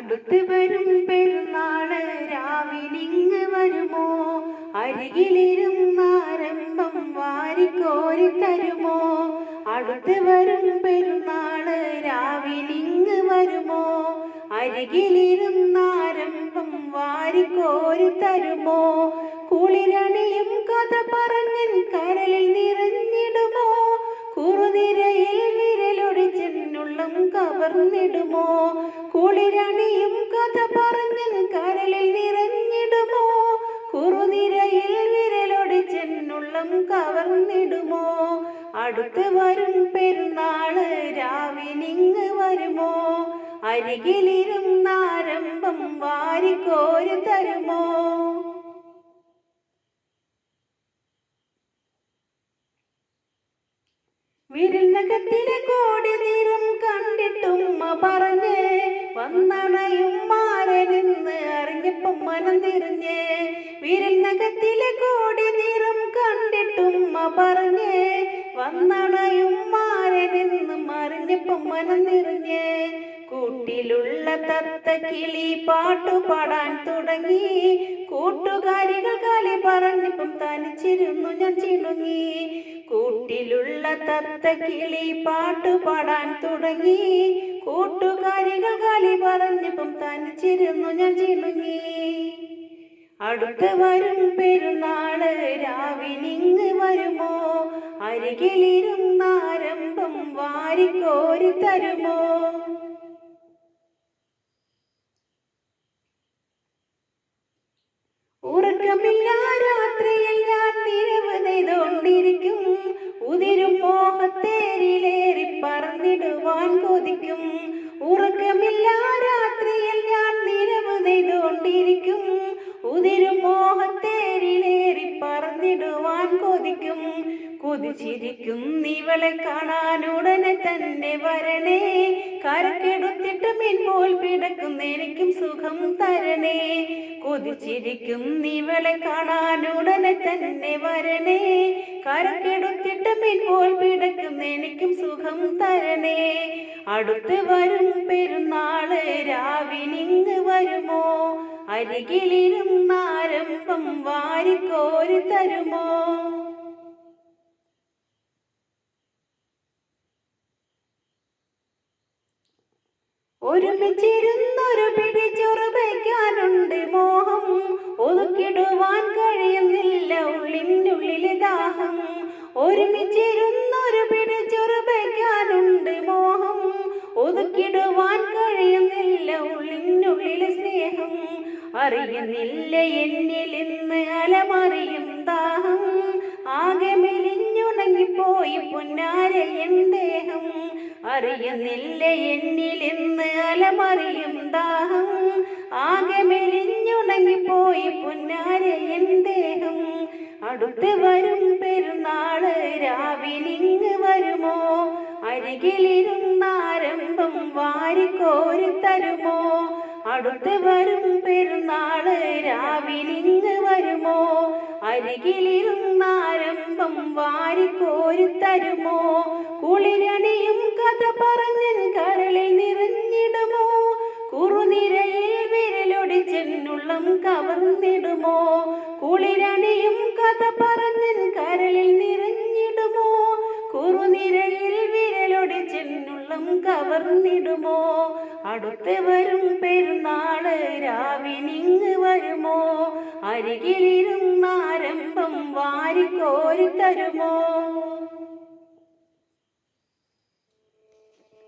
അടുത്ത് വരും പെരുന്നാൾ രാവിലിങ് വരുമോ? അരികിലിരുന്നാരംഭം വാരിക്കോരി തരുമോ? അടുത്ത് വരും പെരുന്നാൾ രാവിലിങ് വരുമോ? അരികിലിരുന്നാരംഭം വാരിക്കോരി തരുമോ? കുളിരണിയും കഥ പറഞ്ഞൻ കരളിൽ അടുത്ത് വരും പെരുന്നാൾ രാവിനിങ് വരുമോ? അരികിലിരുന്നാരംഭം വാരിക്കോരി തരുമോ? വിരുന്നകത്തിലെ കോടി നീറും കണ്ടിട്ടും പറഞ്ഞ് വന്നണയും മാരനെന്ന് അറിഞ്ഞപ്പം മനം തിരിഞ്ഞ് വിരുന്നകത്തിലെ കോടി നീറും കണ്ടിട്ടും പറഞ്ഞ് വന്നണയും മാരനെന്നും അറിഞ്ഞപ്പം മനം നിറഞ്ഞ് കൂട്ടിലുള്ള തത്ത കിളി പാട്ടു തുടങ്ങി. കൂട്ടുകാരികൾ കാലി പറഞ്ഞപ്പം തനിച്ചിരുന്നു ഞാൻ ചിണുങ്ങി. കൂട്ടിലുള്ള തത്ത കിളി പാട്ടു തുടങ്ങി. കൂട്ടുകാരികൾ കാലി പറഞ്ഞപ്പം തനിച്ചിരുന്നു ഞാൻ ചിണുങ്ങി. അടുത്ത് വരും പെരുന്നാൾ രാവിനിങ് വരുമോ? അരികിലിരുന്നാരംഭം വാരിക്കോരി തരുമോ? ഉറക്കമില്ല രാത്രിയിൽ ഞാൻ നിരവ് നെയ്തുകൊണ്ടിരിക്കും ഉതിരും മോഹത്തേരിലേറി പറന്നിടുവാൻ കൊതിക്കും. ഉറക്കമില്ല കൊതിച്ചിരിക്കും ഇവളെ കാണാൻ ഉടനെ തന്നെ വരണേ. കരക്കെടുത്തിട്ട് മിൻപോൽ പിടക്കുന്ന എനിക്കും സുഖം തരണേ. കൊതിച്ചിരിക്കും ഇവളെ കാണാൻ ഉടനെ തന്നെ വരണേ. കരക്കെടുത്തിട്ട് മിൻപോൽ പിടക്കുന്ന എനിക്കും സുഖം തരണേ. അടുത്ത് വരും പെരുന്നാൾ രാവിനിങ് വരുമോ? അരികിലിരുന്നാരംഭം വാരിക്കോരി തരുമോ? ഒരുമിച്ചിരുന്നൊരു പിടി ചൊറുപയ്ക്കാനുണ്ട് മോഹം. ഒതുക്കിടുവാൻ കഴിയുന്നില്ല ഉള്ളിനുള്ളിലെ ദാഹം. ഒരുമിച്ചിരുന്നൊരു പിടി ചൊറുപയ്ക്കാനുണ്ട് മോഹം. ഒതുക്കിടുവാൻ കഴിയുന്നില്ല ഉള്ളിനുള്ളിലെ സ്നേഹം. അറിയുന്നില്ല എന്നിൽ ഇന്ന് അലമറിയും ദാഹം. ആകെ മെലിഞ്ഞുണങ്ങിപ്പോയി പൊന്നാര ദേഹം. അറിയുന്നില്ല എന്നിൽ ഇന്ന് അലമറിയും ദാഹം. ആകെ മെലിഞ്ഞുണങ്ങിപ്പോയി പൊന്നാര എൻ ദേഹം. അടുത്ത് വരും പെരുന്നാൾ രാവിലിങ് വരുമോ? അരികിലിരുന്നാരംഭം വാരിക്കോരി തരുമോ? അടുത്ത് വരും പെരുന്നാൾ രാവിലിങ് വരുമോ? അരികിലിരുന്നാരംഭം വാരിക്കോരി തരുമോ? കഥ പറഞ്ഞൻ കരളിൽ നിറഞ്ഞിടുമോ? കുറുനിരയിൽ വിരലൊടിച്ചെന്നുള്ളം കവർന്നിടുമോ? കുളിരണിയും കഥ പറഞ്ഞൻ കരളിൽ നിറഞ്ഞിടുമോ? കുറുനിരയിൽ വിരലൊടിച്ചെന്നുള്ളം കവർന്നിടുമോ? അടുത്ത് വരും പെരുന്നാൾ രാവിനിങ് വരുമോ? അരികിലിരുന്നാരംഭം വാരിക്കോരി തരുമോ